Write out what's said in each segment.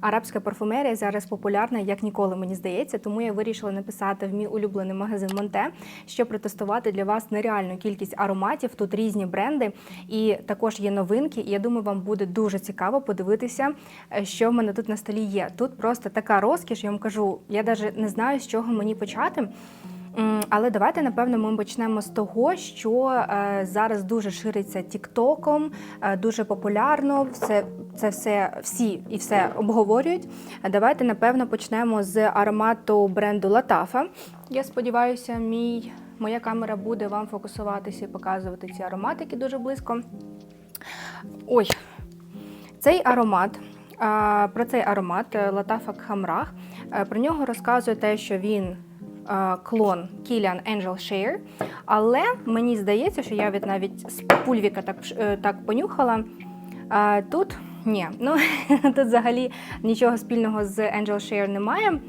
Арабська парфумерія зараз популярна як ніколи, мені здається, тому я вирішила написати в мій улюблений магазин Монте, щоб протестувати для вас нереальну кількість ароматів. Тут різні бренди, і також є новинки. І я думаю, вам буде дуже цікаво подивитися, е, що в мене тут на столі є. Тут просто така розкіш, я вам кажу, я навіть не знаю, з чого мені почати. Але давайте напевно ми почнемо з того, що е, зараз дуже шириться Тіктоком, е, дуже популярно. Все це все всі і все обговорюють. Е, Давайте напевно почнемо з аромату бренду Латафа. Я сподіваюся, мій моя камера буде вам фокусуватися і показувати ці ароматики дуже близько. Ой, цей аромат. Про цей аромат е, Латафа Кхамрах. е, Про нього розказує те, що він е, клон Kilian Angel Share. Але мені здається, що я від навіть з пульвіка так, е, так понюхала. Тут ні, ну тут взагалі нічого спільного з Angel Share немає.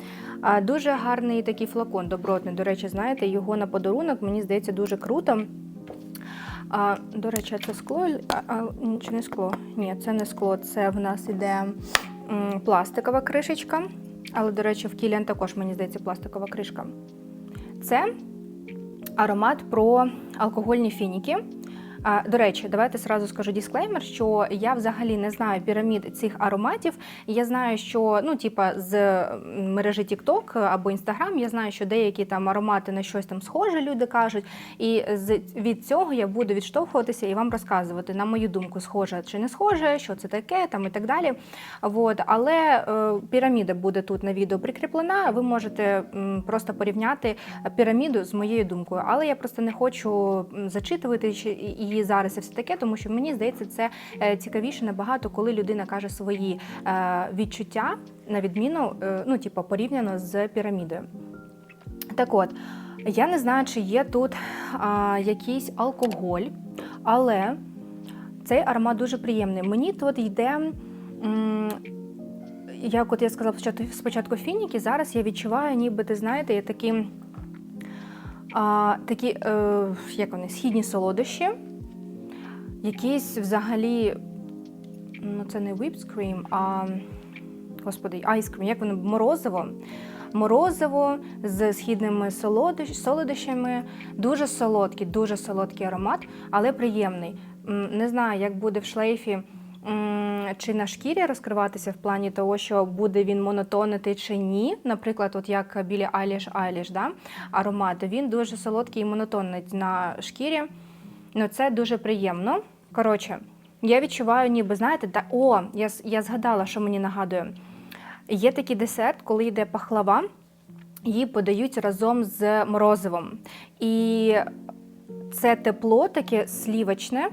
Дуже гарний такий флакон, добротний. До речі, знаєте, його на подарунок мені здається дуже круто. А, до речі, це скло а, чи не скло? Ні, це не скло. Це в нас іде м, пластикова кришечка. Але, до речі, в Кіліан також, мені здається, пластикова кришка. Це аромат про алкогольні фініки. До речі, давайте сразу скажу дисклеймер, що я взагалі не знаю пірамід цих ароматів. Я знаю, що ну, типа з мережі TikTok або Instagram, я знаю, що деякі там аромати на щось там схоже, люди кажуть. І від цього я буду відштовхуватися і вам розказувати, на мою думку, схоже чи не схоже, що це таке, там і так далі. Вот. Але е, піраміда буде тут на відео прикріплена. Ви можете просто порівняти піраміду з моєю думкою. Але я просто не хочу зачитувати чи- і- її зараз і все таке, тому що мені здається, це е, цікавіше набагато, коли людина каже свої е, відчуття на відміну, е, ну, типу, порівняно з пірамідою. Так от, я не знаю, чи є тут а, якийсь алкоголь, але цей аромат дуже приємний. Мені тут йде. м, Як от я сказала спочатку, фініки, зараз я відчуваю, ніби ти знаєте, є такі, а, такі е, як вони, східні солодощі, якісь взагалі, ну це не whipped cream, а господи, ice cream, як воно, морозиво. Морозиво з східними солодощами, дуже солодкий, дуже солодкий аромат, але приємний. Не знаю, як буде в шлейфі чи на шкірі розкриватися в плані того, що буде він монотонити чи ні. Наприклад, от як білі Eilish Eilish, да, аромат, він дуже солодкий і монотонний на шкірі. Ну, це дуже приємно. Коротше, я відчуваю, ніби знаєте, та о, я, я згадала, що мені нагадує. Є такий десерт, коли йде пахлава, її подають разом з морозивом. І це тепло таке слівочне.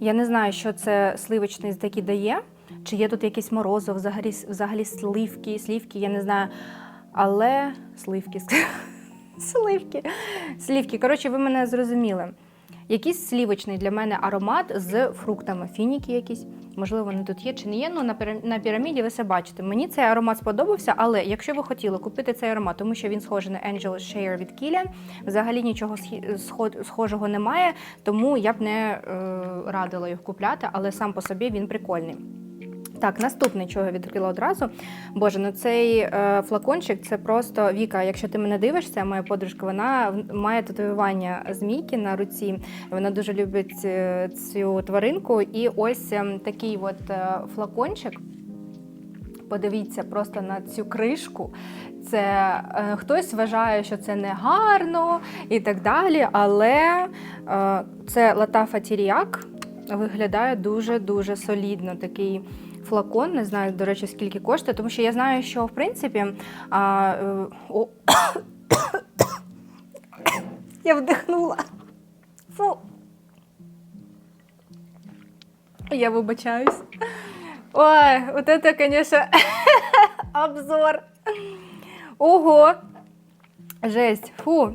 Я не знаю, що це сливочний такий дає. Чи є тут якесь морозиво, взагалі, взагалі сливки, слівки, я не знаю. Але сливки, сливки, слівки. Коротше, ви мене зрозуміли. Якийсь слівочний для мене аромат з фруктами, фініки якісь. Можливо, вони тут є чи не є. Ну на піра- на піраміді ви все бачите. Мені цей аромат сподобався, але якщо ви хотіли купити цей аромат, тому що він схожий на Angel Share від Kilian, взагалі нічого схожого немає, тому я б не е, радила їх купляти, але сам по собі він прикольний. Так, наступний, чого я відкрила одразу. Боже, ну цей е, флакончик це просто Віка. Якщо ти мене дивишся, моя подружка, вона має татуювання змійки на руці. Вона дуже любить е, цю тваринку. І ось е, такий от е, флакончик. Подивіться просто на цю кришку. Це е, хтось вважає, що це не гарно і так далі. Але е, це Латафа Тіріак виглядає дуже-дуже солідно. Такий флакон, не знаю, до речі, скільки коштує, тому що я знаю, що в принципі. А, е, о, я вдихнула. Фу. Я вибачаюсь. Ой, вот это, конечно, обзор. Ого! Жесть. Фу.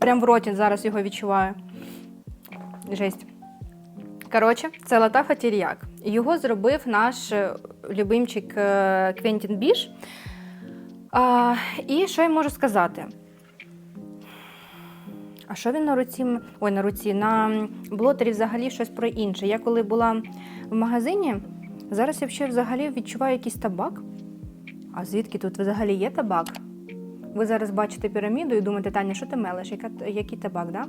Прям в роті зараз його відчуваю. Жесть. Коротше, це Латафа Тіріак. Його зробив наш е, любимчик е, Квентін Біш. А, і що я можу сказати? А що він на руці? Ой, на руці, на блотері взагалі щось про інше. Я коли була в магазині, зараз я ще взагалі відчуваю якийсь табак. А звідки тут взагалі є табак? Ви зараз бачите піраміду і думаєте, Таня, що ти мелиш? Який табак, да?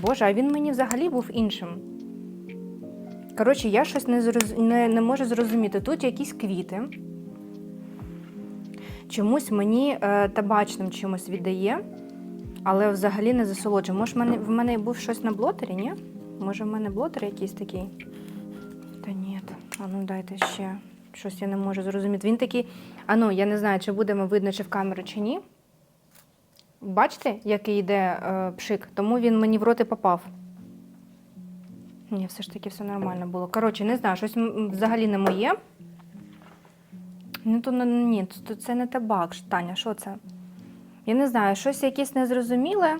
Боже, а він мені взагалі був іншим. Коротше, я щось не, зроз... не, не можу зрозуміти. Тут якісь квіти. Чомусь мені е, табачним чимось віддає, але взагалі не засолоджує. Може, в мене, в мене був щось на блотері, ні? Може, в мене блотер якийсь такий? Та ні, а ну дайте ще. Щось я не можу зрозуміти. Він такий, а ну, я не знаю, чи будемо видно, чи в камеру, чи ні. Бачите, який йде е, пшик? Тому він мені в роти попав. Ні, все ж таки все нормально було. Коротше, не знаю, щось взагалі не моє. Ну, то ні, то це не табак, Таня, що це? Я не знаю, щось якесь незрозуміле.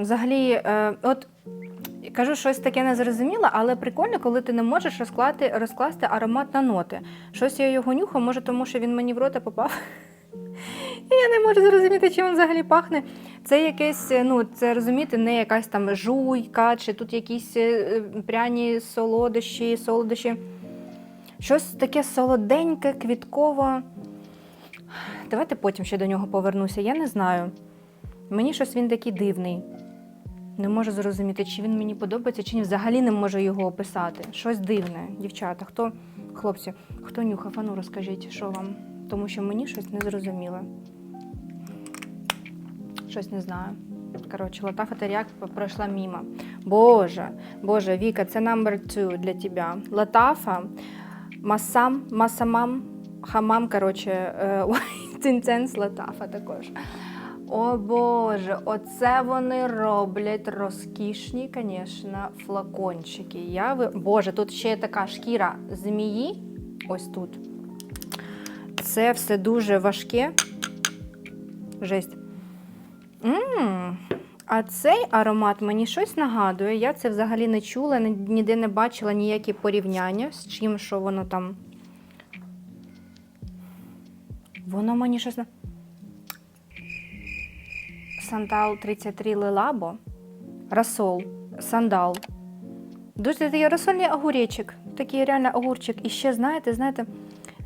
Взагалі, е, от кажу щось таке незрозуміле, але прикольно, коли ти не можеш розкласти, розкласти аромат на ноти. Щось я його нюхаю, може, тому що він мені в рота попав. І я не можу зрозуміти, чим він взагалі пахне. Це якесь, е, ну, це розумієте, не якась там жуйка, чи тут якісь е, пряні солодощі, солодощі. Щось таке солоденьке, квіткове. Давайте потім ще до нього повернуся. Я не знаю. Мені щось він такий дивний. Не можу зрозуміти, чи він мені подобається, чи ні. Взагалі не можу його описати. Щось дивне, дівчата. Хто, хлопці, хто нюхав, ану розкажіть, що вам? Тому що мені щось не зрозуміло. Щось не знаю. Коротше, Латафа Теряк пройшла мимо. Боже, Боже, Віка, це number two для тебе. Латафа, Масам, Масамам, Хамам, коротше, е, Цинценс Латафа також. О Боже, оце вони роблять розкішні, звісно, флакончики. Я ви... Боже, тут ще така шкіра змії. Ось тут. Це все дуже важке. Жесть. М А цей аромат мені щось нагадує. Я це взагалі не чула, ніде не бачила ніякі порівняння з чим, що воно там. Воно мені щось. на- Сандал 33 Лелабо. Расол. Сандал. Дуже такий розсольний огуречик. Такий реально огурчик. І ще, знаєте, знаєте,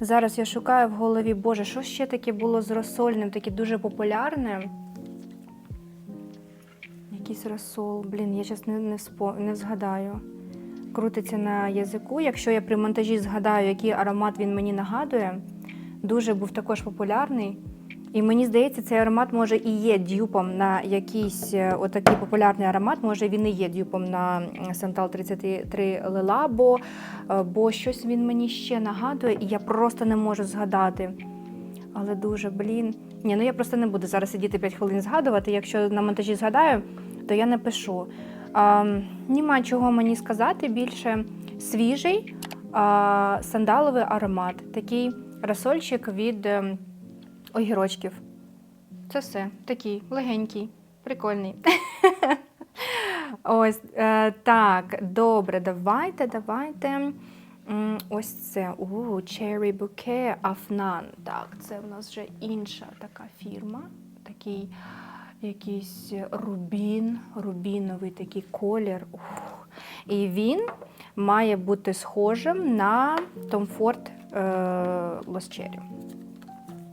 зараз я шукаю в голові, Боже, що ще таке було з розсольним, таке дуже популярне. Якийсь розсол. Блін, я зараз не, не, не згадаю. Крутиться на язику. Якщо я при монтажі згадаю, який аромат він мені нагадує, дуже був також популярний. І мені здається, цей аромат може і є дюпом на якийсь е, отакий популярний аромат. Може він і є дюпом на Santal 33 Лила, бо, е, бо щось він мені ще нагадує, і я просто не можу згадати. Але дуже, блін. Ні, ну я просто не буду зараз сидіти 5 хвилин згадувати. Якщо на монтажі згадаю, то я не пишу. А, нема чого мені сказати більше. Свіжий а, сандаловий аромат. Такий розсольчик від. ем, огірочків. Це все. Такий легенький, прикольний. Ось е, так, добре, давайте, давайте. Ось це. У, Cherry Bouquet Afnan. Так, це в нас вже інша така фірма. Такий якийсь рубін, рубіновий такий колір. Ух. І він має бути схожим на Ford е, Cherry.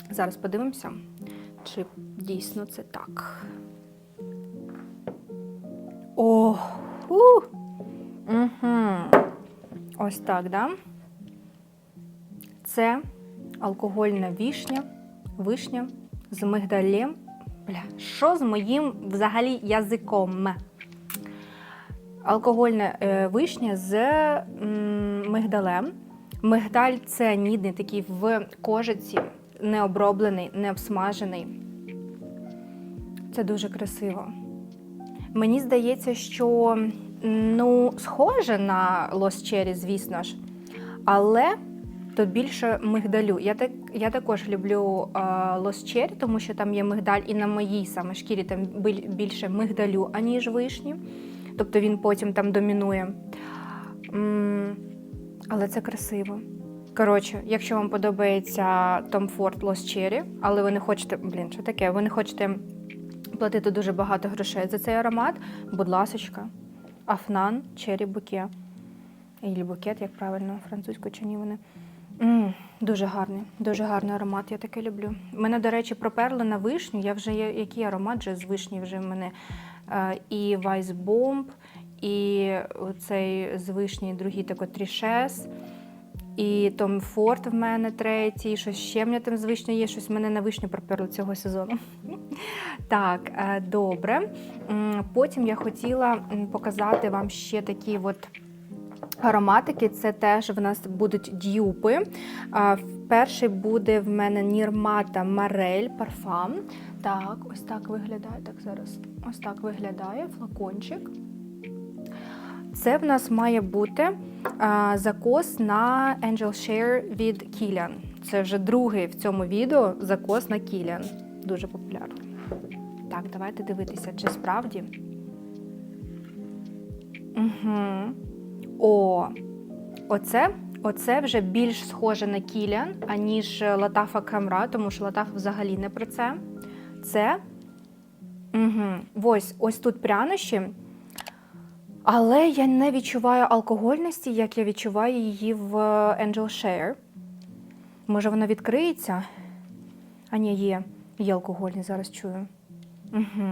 Зараз подивимося, чи дійсно це так. О! Ух! Угу. Ось так, да? Це алкогольна вішня, вишня з мигдалем. Бля, що з моїм взагалі язиком? Алкогольна е, вишня з мигдалем. Мигдаль це нідний такий в кожиці, не оброблений, не обсмажений. Це дуже красиво. Мені здається, що ну, схоже на Lost Cherry, звісно ж, але тут більше мигдалю. Я, так, я також люблю Lost тому що там є мигдаль, і на моїй саме шкірі там більше мигдалю, аніж вишні. Тобто він потім там домінує. Але це красиво. Коротше, якщо вам подобається Tom Ford Lost Cherry, але ви не хочете, блін, що таке? Ви не хочете платити дуже багато грошей за цей аромат, будь ласочка, Афнан Cherry Bouquet. Ілі букет, як правильно, французькою чи ні вони. М, Дуже гарний, дуже гарний аромат, я таке люблю. Мене, до речі, проперли на вишню. Я вже є, який аромат вже з вишні вже в мене і Weissbomb, і цей з вишні, другий тако Трішес, і Том Форд в мене третій, щось ще в мене там з вишні є, щось мене на вишню проперло цього сезону. Так, е, добре. Потім я хотіла показати вам ще такі от ароматики. Це теж в нас будуть дюпи. Перший буде в мене Нірмата Марель парфам. Так, ось так виглядає. Так, зараз ось так виглядає флакончик. Це в нас має бути а, закос на Angel Share від Kilian. Це вже другий в цьому відео закос на Kilian. Дуже популярний. Так, давайте дивитися, чи справді. Угу. О, оце, оце вже більш схоже на Кілян, аніж Латафа Камра, тому що Латаф взагалі не про це. Це. Угу. Ось, ось тут прянощі. Але я не відчуваю алкогольності, як я відчуваю її в Angel Share. Може, вона відкриється? А ні, є. Є алкогольні, зараз чую. Угу.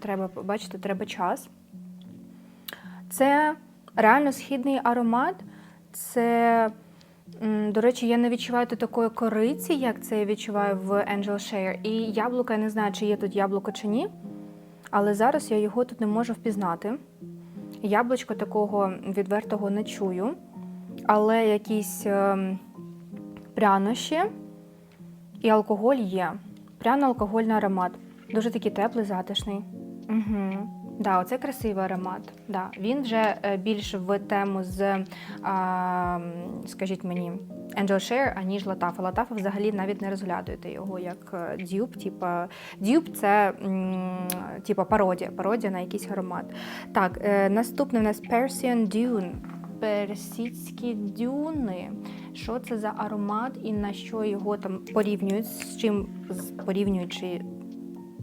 Треба, бачите, треба час. Це реально східний аромат. Це, до речі, я не відчуваю тут такої кориці, як це я відчуваю в Angel Share. І яблуко, я не знаю, чи є тут яблуко чи ні. Але зараз я його тут не можу впізнати. Яблучко такого відвертого не чую. Але якісь ем, прянощі і алкоголь є. Пряно-алкогольний аромат. Дуже такий теплий, затишний. Угу. Да, оце красивий аромат. Да. Він вже е, більш в тему з, а, скажіть мені, Angel Share, аніж Латафа. Латафа взагалі навіть не розглядуєте його як дюб. Типа дюб це типа пародія, пародія на якийсь аромат. Так, е, наступний у нас Persian Dune. Персидські дюни. Що це за аромат і на що його там порівнюють? З чим з- порівнюють чи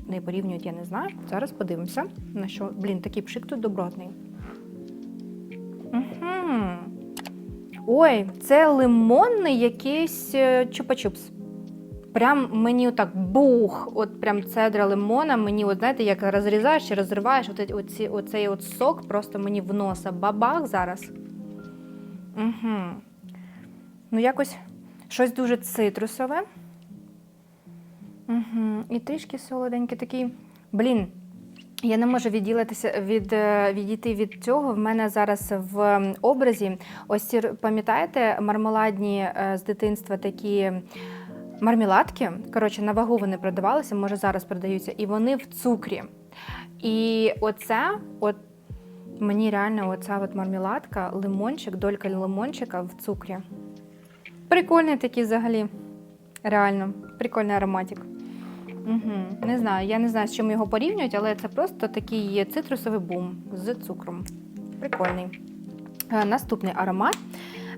не порівнюють, я не знаю. Зараз подивимося. На що, блін, такий пшик тут добротний. Угу. Ой, це лимонний якийсь е, чупа-чупс. Прям мені отак бух, от прям цедра лимона, мені, от знаєте, як розрізаєш чи розриваєш, от, оці, оцей от сок просто мені в носа бабах зараз. Угу. Ну, якось щось дуже цитрусове. Угу. І трішки солоденький такий. Блін, я не можу відділитися від, е, відійти від цього. В мене зараз в образі. Ось пам'ятаєте, мармеладні е, з дитинства такі мармеладки. Коротше, на вагу вони продавалися, може зараз продаються, і вони в цукрі. І оце, от мені реально оця от мармеладка, лимончик, долька лимончика в цукрі. Прикольний такий взагалі. Реально, прикольний ароматик. Угу. Не знаю, я не знаю, з чим його порівнюють, але це просто такий цитрусовий бум з цукром. Прикольний. Е, Наступний аромат.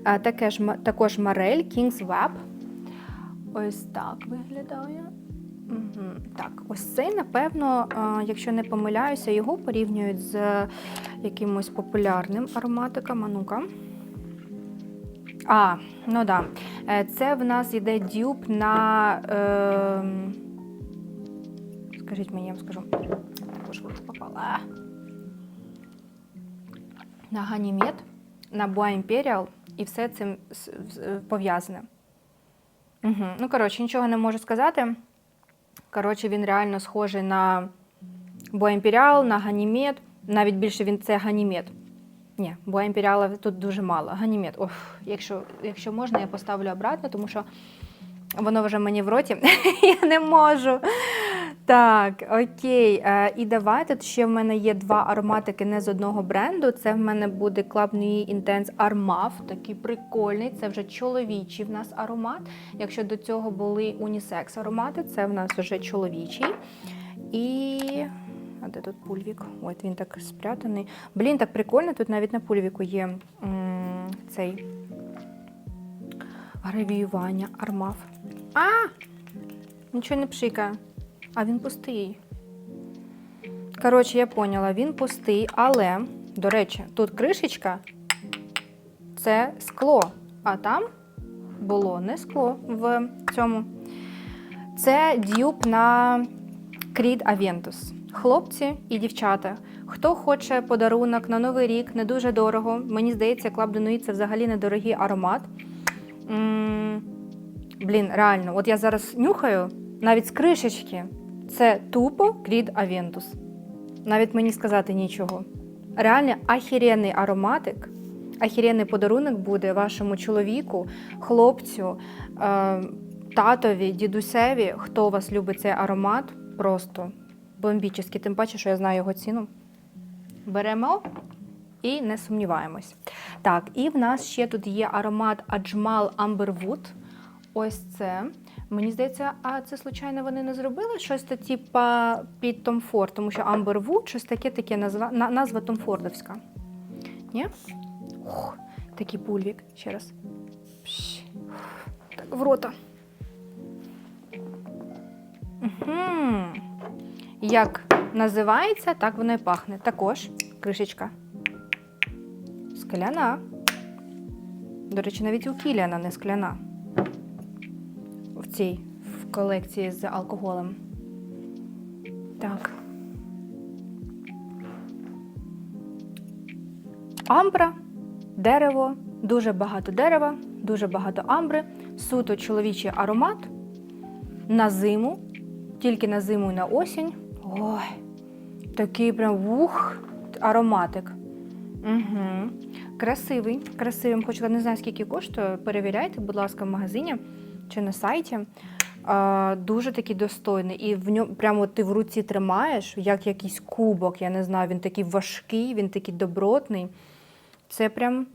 Е, Таке ж, також Марель King's Web. Ось так виглядає. Угу. Так, ось цей, напевно, е, якщо не помиляюся, його порівнюють з якимось популярним ароматиком. А ну-ка. А, ну да. Це в нас йде дюб на. Е, скажіть мені, я вам скажу. Також рот попала. На Ганімед, на Boa Imperial і все цим пов'язане. Угу. Ну, коротше, нічого не можу сказати. Коротше, він реально схожий на Boa Imperial, на Ганімед. Навіть більше він це Ганімед. Ні, бо імперіала тут дуже мало. Ганімед. Оф, якщо, якщо можна, я поставлю обратно, тому що воно вже мені в роті. я не можу. Так, окей. Е, і давайте тут ще в мене є два ароматики не з одного бренду. Це в мене буде Club Nuit Intense Armaf, такий прикольний. Це вже чоловічий в нас аромат. Якщо до цього були унісекс аромати, це в нас вже чоловічий. І. А де тут пульвік? От він так спрятаний. Блін, так прикольно, тут навіть на пульвіку є м, цей гравіювання, армав. А! Нічого не пшикає. А він пустий. Коротше, я поняла, він пустий, але, до речі, тут кришечка це скло, а там було не скло в цьому. Це дюб на Creed Aventus. Хлопці і дівчата. Хто хоче подарунок на Новий рік, не дуже дорого. Мені здається, Club de – це взагалі недорогий аромат. Блін, реально, от я зараз нюхаю, навіть з кришечки. Це тупо Creed Aventus. Навіть мені сказати нічого. Реально ахіренний ароматик, ахіренний подарунок буде вашому чоловіку, хлопцю, е, татові, дідусеві, хто вас любить цей аромат, просто бомбічний. Тим паче, що я знаю його ціну. Беремо і не сумніваємось. Так, і в нас ще тут є аромат Ajmal Amberwood. Ось це. Мені здається, а це случайно вони не зробили щось та типа під Ford, тому що Amberwood щось таке таке назва, на, назва Fordовська. Ні? Ух, такий пульвік. Ще раз. Пш. Так, в рота. Угу. Як називається, так воно і пахне. Також кришечка. Скляна. До речі, навіть у Кіліана не скляна. В цій в колекції з алкоголем. Так. Амбра, дерево, дуже багато дерева, дуже багато амбри, суто чоловічий аромат на зиму, тільки на зиму і на осінь. Ой, такий прям вух, ароматик. Угу. Красивий, красивий. Хоч я не знаю, скільки коштує. Перевіряйте, будь ласка, в магазині чи на сайті. А, дуже такий достойний. І в ньому прямо ти в руці тримаєш, як якийсь кубок. Я не знаю, він такий важкий, він такий добротний. Це прям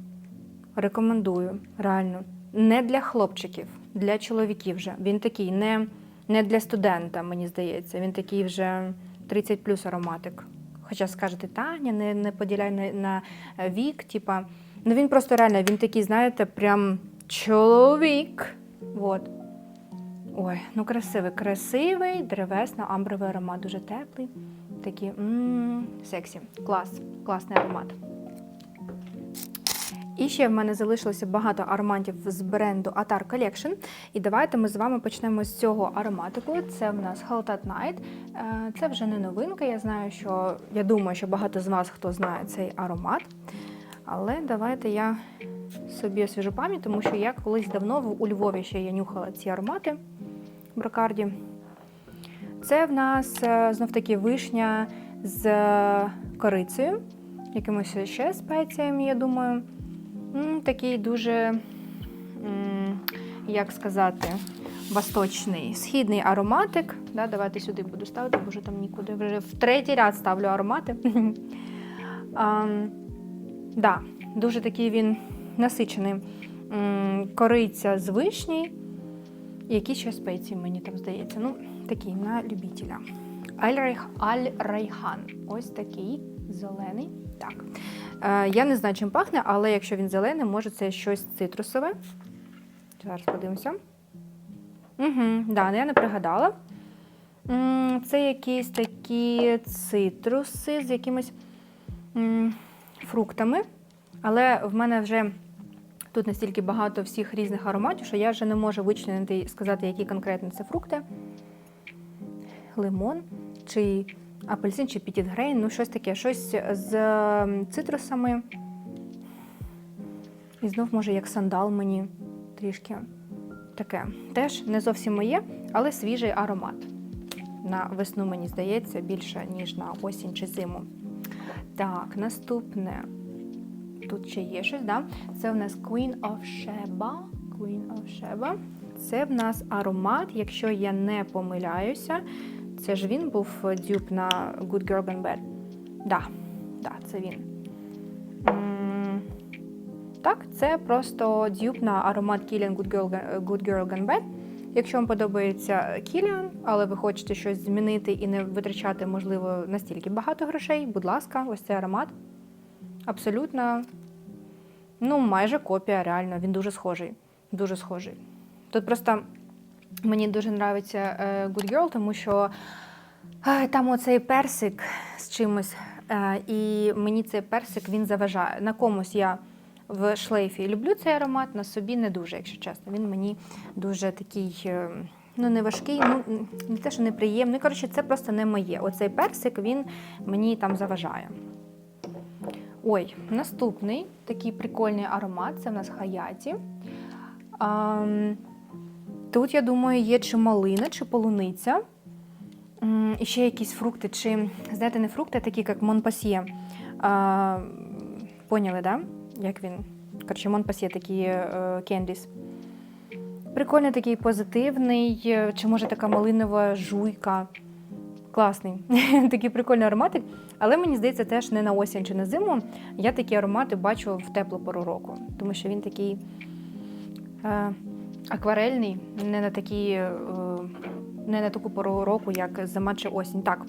рекомендую, реально. Не для хлопчиків, для чоловіків вже. Він такий не, не для студента, мені здається. Він такий вже 30 плюс ароматик. Хоча скажете, Таня, не, не поділяй на, на вік, типа. Ну він просто реально, він такий, знаєте, прям чоловік. Вот. Ой, ну красивий, красивий, древесно-амбровий аромат, дуже теплий. Такий м сексі. Клас, класний аромат. І ще в мене залишилося багато ароматів з бренду Atar Collection. І давайте ми з вами почнемо з цього ароматику. Це в нас Haltat Night. Е, Це вже не новинка. Я знаю, що я думаю, що багато з вас хто знає цей аромат. Але давайте я собі освіжу пам'ять, тому що я колись давно у Львові ще я нюхала ці аромати в брокарді. Це в нас е, знов таки вишня з е, корицею, якимось ще спеціями, я думаю. Такий дуже, як сказати, восточний, східний ароматик. Да, давайте сюди буду ставити, бо вже там нікуди. Вже в третій ряд ставлю аромати. Да, дуже такий він насичений. Кориця з вишні. І якісь ще спеції, мені там здається. Ну, такий на. Аль-Райх- Аль-Райхан. Ось такий зелений. Так. Е, я не знаю, чим пахне, але якщо він зелений, може це щось цитрусове. Зараз подивимося. Угу, да, я не пригадала. Це якісь такі цитруси з якимись м, фруктами. Але в мене вже тут настільки багато всіх різних ароматів, що я вже не можу вичленити і сказати, які конкретно це фрукти. Лимон чи апельсин, чи пітітгрейн, ну щось таке, щось з ем, цитрусами. І знов, може, як сандал мені трішки таке. Теж не зовсім моє, але свіжий аромат. На весну, мені здається, більше, ніж на осінь чи зиму. Так, наступне. Тут ще є щось, да? Це в нас Queen of Sheba. Queen of Sheba. Це в нас аромат, якщо я не помиляюся. Це ж він був дюб на Good Girl Gone Bad. Да, да, це він. Так, це просто дюб на аромат Killian Good Girl, Good Girl Gone Bad. Якщо вам подобається Кіліан, але ви хочете щось змінити і не витрачати, можливо, настільки багато грошей, будь ласка, ось цей аромат. Абсолютно, ну, майже копія, реально, він дуже схожий. Дуже схожий. Тут просто мені дуже подобається Good Girl, тому що е, там оцей персик з чимось, е, і мені цей персик він заважає. На комусь я в шлейфі. Люблю цей аромат на собі не дуже, якщо чесно. Він мені дуже такий. е, Ну, не важкий, ну не те, що неприємний. Коротше, це просто не моє. Оцей персик він мені там заважає. Ой, наступний такий прикольний аромат це в нас хаяті. Ам, тут, я думаю, є чи малина, чи полуниця. І ще якісь фрукти, чи, знаєте, не фрукти, а такі, як Монпасьє. А, поняли, да? Як він? Коротше, Монпасьє такий е, кендіс. Прикольний такий позитивний, е, чи може така малинова жуйка. Класний. такий прикольний ароматик. Але мені здається, теж не на осінь чи на зиму. Я такі аромати бачу в теплу пору року, тому що він такий е, акварельний, не на такі, е, не на таку пору року, як зима чи осінь. Так,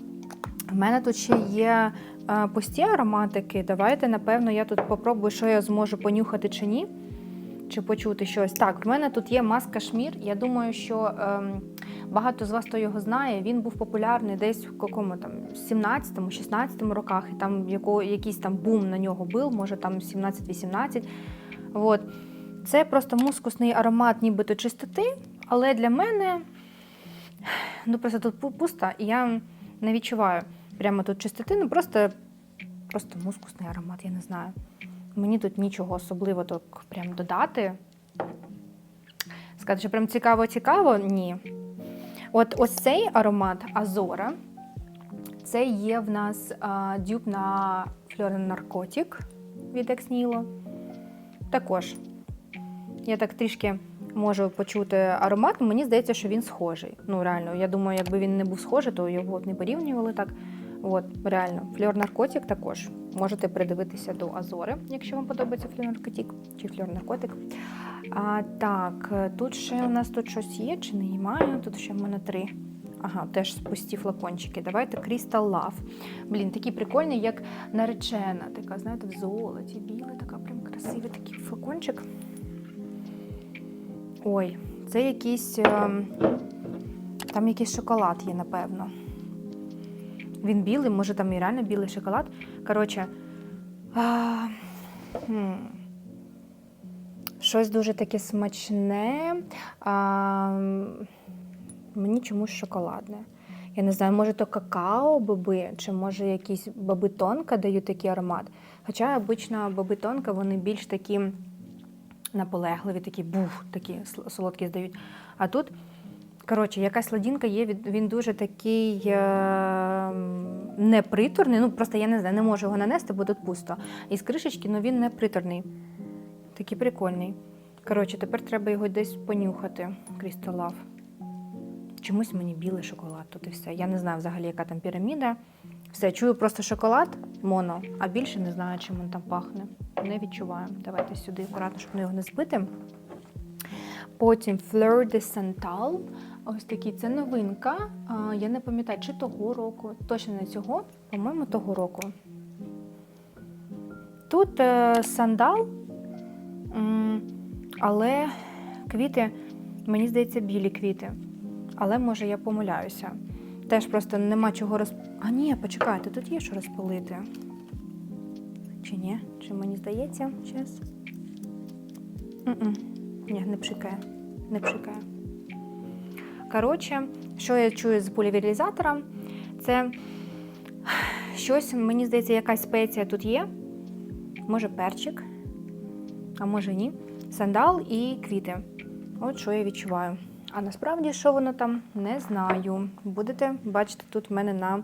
в мене тут ще є пусті ароматики. Давайте, напевно, я тут попробую, що я зможу понюхати чи ні. Чи почути щось. Так, в мене тут є маска Шмір. Я думаю, що ем, багато з вас хто його знає. Він був популярний десь в якому там 17-16 роках, і там яко, якийсь там бум на нього був, може там 17-18. От. Це просто мускусний аромат, нібито чистоти, але для мене ну просто тут пу- пусто, і я не відчуваю прямо тут чистоти, ну просто, просто мускусний аромат, я не знаю. Мені тут нічого особливо так прям додати. Сказати, що прям цікаво-цікаво, ні. От ось цей аромат Азора. Це є в нас а, дюб на Флорен Наркотік від Ексніло. Також я так трішки можу почути аромат, мені здається, що він схожий. Ну, реально, я думаю, якби він не був схожий, то його б не порівнювали так. От, реально, фльор наркотик також. Можете придивитися до Азори, якщо вам подобається фльор наркотик чи фльор наркотик. А, так, тут ще у нас тут щось є чи немає? Тут ще в мене три. Ага, теж пусті флакончики. Давайте Crystal Love. Блін, такі прикольні, як наречена. Така, знаєте, в золоті, білий, така прям красивий такий флакончик. Ой, це якийсь. ем, Там якийсь шоколад є, напевно. Він білий, може там і реально білий шоколад. Коротше. А, хм. Щось дуже таке смачне. А, мені чомусь шоколадне. Я не знаю, може то какао боби, чи може якісь боби тонка дають такий аромат. Хоча обично боби тонка, вони більш такі наполегливі, такі бух, такі солодкі здають. А тут, коротше, якась ладінка є, він дуже такий е, м, неприторний. Ну, просто я не знаю, не можу його нанести, бо тут пусто. І з кришечки, ну він не приторний. Такий прикольний. Коротше, тепер треба його десь понюхати. Love. Чомусь мені білий шоколад тут і все. Я не знаю взагалі, яка там піраміда. Все, чую просто шоколад моно, а більше не знаю, чим він там пахне. Не відчуваю. Давайте сюди акуратно, щоб його не збити. Потім Fleur de Santal. Ось такий це новинка. Я не пам'ятаю, чи того року, точно не цього, по-моєму, того року. Тут е, сандал, але квіти, мені здається, білі квіти. Але може я помиляюся. Теж просто нема чого роз... А ні, почекайте, тут є що розпалити. Чи ні? Чи мені здається? Щас. Ні, не пшикає. Не пшикає. Коротше, що я чую з пульверізатора, це щось, мені здається, якась спеція тут є. Може перчик, а може ні. Сандал і квіти. От що я відчуваю. А насправді, що воно там, не знаю. Будете бачити тут в мене на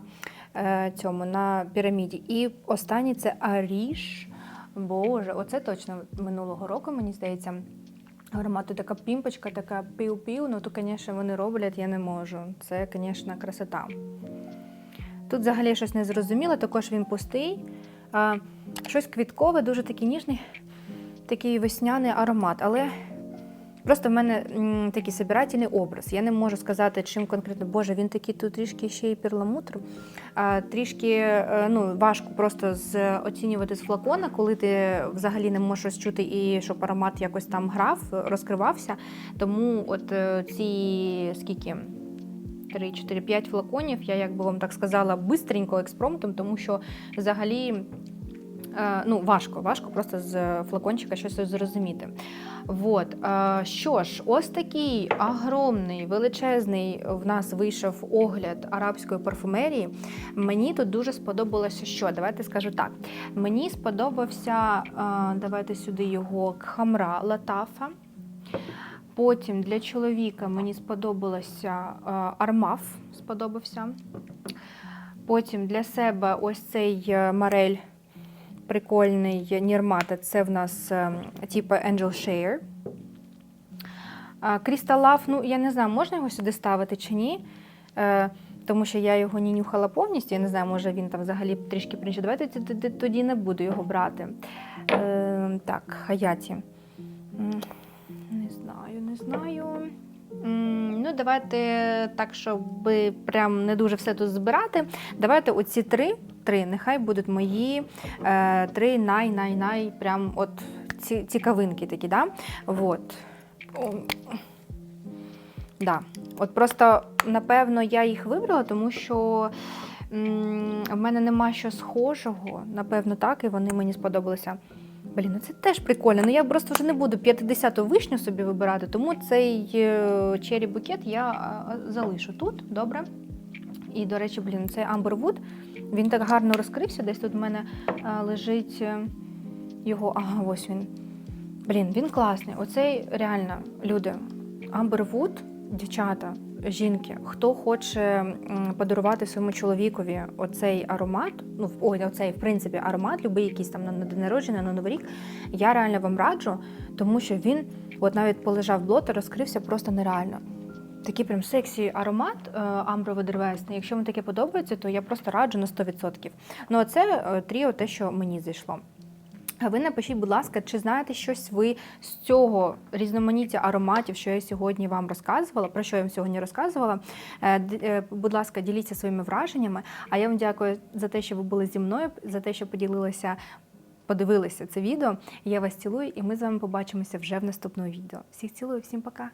е, цьому на піраміді. І останній це Аріш. Боже, оце точно минулого року, мені здається. Аромат така пімпочка, така пів-пів. Ну то, звісно, вони роблять, я не можу. Це, звісно, красота. Тут взагалі щось незрозуміле, також він пустий. Щось квіткове, дуже такий ніжний, такий весняний аромат. Але просто в мене м, такий собирательний образ. Я не можу сказати, чим конкретно. Боже, він такий тут трішки ще й перламутр. А, трішки е, ну, важко просто з, оцінювати з флакона, коли ти взагалі не можеш щось чути і щоб аромат якось там грав, розкривався. Тому от е, ці скільки. 3, 4, 5 флаконів, я як би вам так сказала, бистренько експромтом, тому що взагалі ну, важко, важко просто з флакончика щось зрозуміти. Вот. Е, що ж, ось такий огромний, величезний в нас вийшов огляд арабської парфумерії. Мені тут дуже сподобалося, що давайте скажу так. Мені сподобався, е, давайте сюди його Кхамра Латафа. Потім для чоловіка мені сподобалося е, Армаф, сподобався. Потім для себе ось цей е, Марель прикольний Нірмата. Це в нас е, типу Angel Share. Crystal Love, ну я не знаю, можна його сюди ставити чи ні. Е, Тому що я його не нюхала повністю. Я не знаю, може він там взагалі трішки принше. Давайте тоді не буду його брати. Е, Так, Хаяті. Не знаю, не знаю. Ну, давайте так, щоб прям не дуже все тут збирати. Давайте оці три, три нехай будуть мої е, три най-най-най, прям от ці, цікавинки такі, да? Вот. Да. От просто, напевно, я їх вибрала, тому що м, в мене нема що схожого. Напевно, так, і вони мені сподобалися. Блін, ну це теж прикольно. Ну я просто вже не буду 50-ту вишню собі вибирати, тому цей е, чері букет я залишу тут, добре. І, до речі, блін, цей Amberwood, він так гарно розкрився. Десь тут в мене е, лежить е, його. Ага, ось він. Блін, він класний. Оцей реально, люди, Amberwood, дівчата, жінки, хто хоче подарувати своєму чоловікові оцей аромат, ну, ой, оцей, в принципі, аромат, любий якийсь там на день народження, на Новий рік, я реально вам раджу, тому що він, от навіть полежав блот, розкрився просто нереально. Такий прям сексі аромат е, амброво-древесний. Якщо вам таке подобається, то я просто раджу на 100%. Ну, а це е, тріо, те, що мені зайшло. А ви напишіть, будь ласка, чи знаєте щось ви з цього різноманіття ароматів, що я сьогодні вам розказувала, про що я вам сьогодні розказувала. Е, е, Будь ласка, діліться своїми враженнями. А я вам дякую за те, що ви були зі мною, за те, що поділилися, подивилися це відео. Я вас цілую, і ми з вами побачимося вже в наступному відео. Всіх цілую, всім пока!